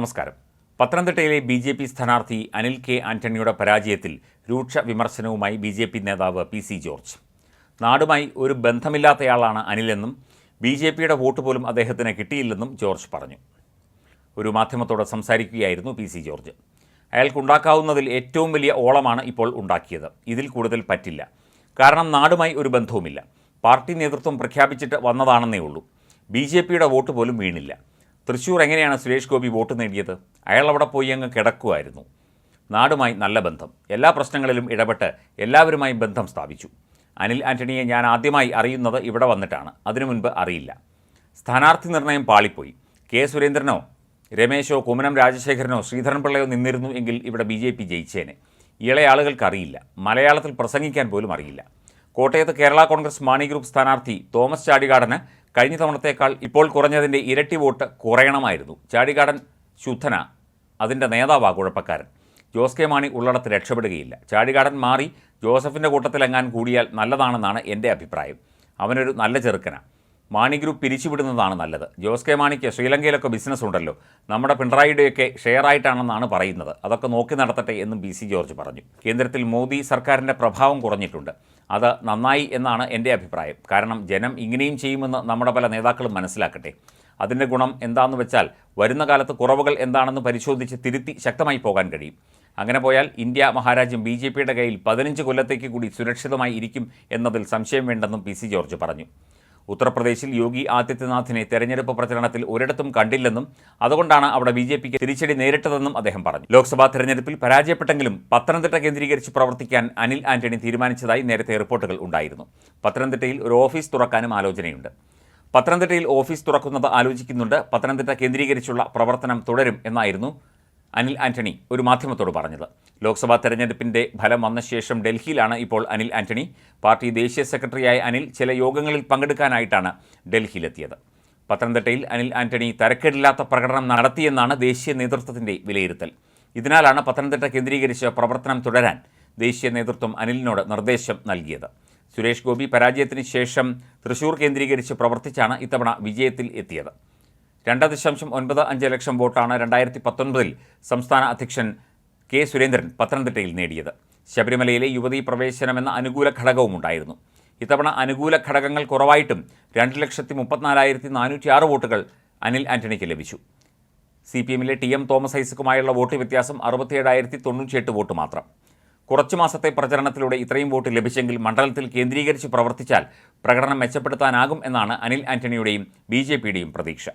നമസ്കാരം. പത്തനംതിട്ടയിലെ B J P സ്ഥാനാർത്ഥി അനിൽ കെ ആന്റണിയുടെ പരാജയത്തിൽ രൂക്ഷ വിമർശനവുമായി ബി ജെ പി നേതാവ് പി സി ജോർജ്. നാടുമായി ഒരു ബന്ധമില്ലാത്തയാളാണ് അനിലെന്നും ബി ജെ പിയുടെ വോട്ട് പോലും അദ്ദേഹത്തിന് കിട്ടിയില്ലെന്നും ജോർജ് പറഞ്ഞു. ഒരു മാധ്യമത്തോട് സംസാരിക്കുകയായിരുന്നു പി സി ജോർജ്. അയാൾക്കുണ്ടാക്കാവുന്നതിൽ ഏറ്റവും വലിയ ഓളമാണ് ഇപ്പോൾ ഉണ്ടാക്കിയത്. ഇതിൽ കൂടുതൽ പറ്റില്ല. കാരണം നാടുമായി ഒരു ബന്ധവുമില്ല. പാർട്ടി നേതൃത്വം പ്രഖ്യാപിച്ചിട്ട് വന്നതാണെന്നേ ഉള്ളൂ ബി ജെ പിയുടെ വോട്ട് പോലും വീണില്ല. തൃശ്ശൂർ എങ്ങനെയാണ് സുരേഷ് ഗോപി വോട്ട് നേടിയത്? അയാൾ അവിടെ പോയി അങ്ങ് കിടക്കുമായിരുന്നു നാടുമായി നല്ല ബന്ധം. എല്ലാ പ്രശ്നങ്ങളിലും ഇടപെട്ട് എല്ലാവരുമായും ബന്ധം സ്ഥാപിച്ചു. അനിൽ ആന്റണിയെ ഞാൻ ആദ്യമായി അറിയുന്നത് ഇവിടെ വന്നിട്ടാണ്. അതിനു മുൻപ് അറിയില്ല. സ്ഥാനാർത്ഥി നിർണയം പാളിപ്പോയി. കെ സുരേന്ദ്രനോ രമേശോ കുമ്മനം രാജശേഖരനോ ശ്രീധരൻപിള്ളയോ നിന്നിരുന്നു എങ്കിൽ ഇവിടെ ബി ജെ പി ജയിച്ചേനെ. ഇളയ ആളുകൾക്ക് അറിയില്ല. മലയാളത്തിൽ പ്രസംഗിക്കാൻ പോലും അറിയില്ല. കോട്ടയത്ത് കേരള കോൺഗ്രസ് മാണി ഗ്രൂപ്പ് സ്ഥാനാർത്ഥി തോമസ് ചാടികാടന് കഴിഞ്ഞ തവണത്തേക്കാൾ ഇപ്പോൾ കുറഞ്ഞതിന്റെ ഇരട്ടി വോട്ട് കുറയണമായിരുന്നു. ചാടികാടൻ ശുദ്ധന. അതിന്റെ നേതാവാ കുഴപ്പക്കാരൻ. ജോസ് കെ മാണി ഉള്ളടത്ത് രക്ഷപ്പെടുകയില്ല. ചാടികാടൻ മാറി ജോസഫിന്റെ കൂട്ടത്തിലെങ്ങാൻ കൂടിയാൽ നല്ലതാണെന്നാണ് എന്റെ അഭിപ്രായം. അവനൊരു നല്ല ചെറുക്കനാണ് മാണി ഗ്രൂപ്പ് പിരിച്ചുവിടുന്നതാണ് നല്ലത്. ജോസ് കെ മാണിക്ക് ശ്രീലങ്കയിലൊക്കെ ബിസിനസ് ഉണ്ടല്ലോ. നമ്മുടെ പിണറായിയുടെയൊക്കെ ഷെയർ ആയിട്ടാണെന്നാണ് പറയുന്നത്. അതൊക്കെ നോക്കി നടത്തട്ടെ എന്നും ബി സി ജോർജ് പറഞ്ഞു. കേന്ദ്രത്തിൽ മോദി സർക്കാരിന്റെ പ്രഭാവം കുറഞ്ഞിട്ടുണ്ട്. അത് നന്നായി എന്നാണ് എന്റെ അഭിപ്രായം. കാരണം ജനം ഇങ്ങനെയും ചെയ്യുമെന്ന് നമ്മുടെ പല നേതാക്കളും മനസ്സിലാക്കട്ടെ. അതിന്റെ ഗുണം എന്താണെന്ന് വെച്ചാൽ വരുന്ന കാലത്ത് കുറവുകൾ എന്താണെന്ന് പരിശോധിച്ച് തിരുത്തി ശക്തമായി പോകാൻ കഴിയും. അങ്ങനെ പോയാൽ ഇന്ത്യ മഹാരാജ്യം ബി ജെ പിയുടെ കയ്യിൽ പതിനഞ്ച് കൊല്ലത്തേക്ക് കൂടി സുരക്ഷിതമായി ഇരിക്കും എന്നതിൽ സംശയം വേണ്ടെന്നും പി സി ജോർജ് പറഞ്ഞു. ഉത്തർപ്രദേശിൽ യോഗി ആദിത്യനാഥിനെ തെരഞ്ഞെടുപ്പ് പ്രചരണത്തിൽ ഒരിടത്തും കണ്ടില്ലെന്നും അതുകൊണ്ടാണ് അവിടെ ബി ജെ പിക്ക് തിരിച്ചടി നേരിട്ടതെന്നും അദ്ദേഹം പറഞ്ഞു. ലോക്സഭാ തെരഞ്ഞെടുപ്പിൽ പരാജയപ്പെട്ടെങ്കിലും പത്തനംതിട്ട കേന്ദ്രീകരിച്ച് പ്രവർത്തിക്കാൻ അനിൽ ആന്റണി തീരുമാനിച്ചതായി നേരത്തെ റിപ്പോർട്ടുകൾ ഉണ്ടായിരുന്നു. പത്തനംതിട്ടയിൽ ഒരു ഓഫീസ് തുറക്കാനും ആലോചനയുണ്ട്. പത്തനംതിട്ടയിൽ ഓഫീസ് തുറക്കുന്നത് ആലോചിക്കുന്നുണ്ട്. പത്തനംതിട്ട കേന്ദ്രീകരിച്ചുള്ള പ്രവർത്തനം തുടരും എന്നായിരുന്നു അനിൽ ആന്റണി ഒരു മാധ്യമത്തോട് പറഞ്ഞത്. ലോക്സഭാ തെരഞ്ഞെടുപ്പിന്റെ ഫലം വന്ന ശേഷം ഡൽഹിയിലാണ് ഇപ്പോൾ അനിൽ ആന്റണി. പാർട്ടി ദേശീയ സെക്രട്ടറിയായ അനിൽ ചില യോഗങ്ങളിൽ പങ്കെടുക്കാനായിട്ടാണ് ഡൽഹിയിലെത്തിയത്. പത്തനംതിട്ടയിൽ അനിൽ ആന്റണി തരക്കേടില്ലാത്ത പ്രകടനം നടത്തിയെന്നാണ് ദേശീയ നേതൃത്വത്തിന്റെ വിലയിരുത്തൽ. ഇതിനാലാണ് പത്തനംതിട്ട കേന്ദ്രീകരിച്ച് പ്രവർത്തനം തുടരാൻ ദേശീയ നേതൃത്വം അനിലിനോട് നിർദ്ദേശം നൽകിയത്. സുരേഷ് ഗോപി പരാജയത്തിന് ശേഷം തൃശൂർ കേന്ദ്രീകരിച്ച് പ്രവർത്തിച്ചാണ് ഇത്തവണ വിജയത്തിൽ എത്തിയത്. രണ്ട് ദശാംശം ഒൻപത് അഞ്ച് ലക്ഷം വോട്ടാണ് രണ്ടായിരത്തി പത്തൊൻപതിൽ സംസ്ഥാന അധ്യക്ഷൻ കെ സുരേന്ദ്രൻ പത്തനംതിട്ടയിൽ നേടിയത്. ശബരിമലയിലെ യുവതീ പ്രവേശനമെന്ന അനുകൂല ഘടകവും ഉണ്ടായിരുന്നു. ഇത്തവണ അനുകൂല ഘടകങ്ങൾ കുറവായിട്ടും രണ്ട് ലക്ഷത്തി മുപ്പത്തിനാലായിരത്തി നാനൂറ്റി ആറ് വോട്ടുകൾ അനിൽ ആന്റണിക്ക് ലഭിച്ചു. സി പി എമ്മിലെ ടി എം തോമസ് ഐസക്കുമായുള്ള വോട്ട് വ്യത്യാസം അറുപത്തിയേഴായിരത്തി തൊണ്ണൂറ്റിയെട്ട് വോട്ട് മാത്രം. കുറച്ചു മാസത്തെ പ്രചരണത്തിലൂടെ ഇത്രയും വോട്ട് ലഭിച്ചെങ്കിൽ മണ്ഡലത്തിൽ കേന്ദ്രീകരിച്ച് പ്രവർത്തിച്ചാൽ പ്രകടനം മെച്ചപ്പെടുത്താനാകും എന്നാണ് അനിൽ ആന്റണിയുടെയും ബി പ്രതീക്ഷ.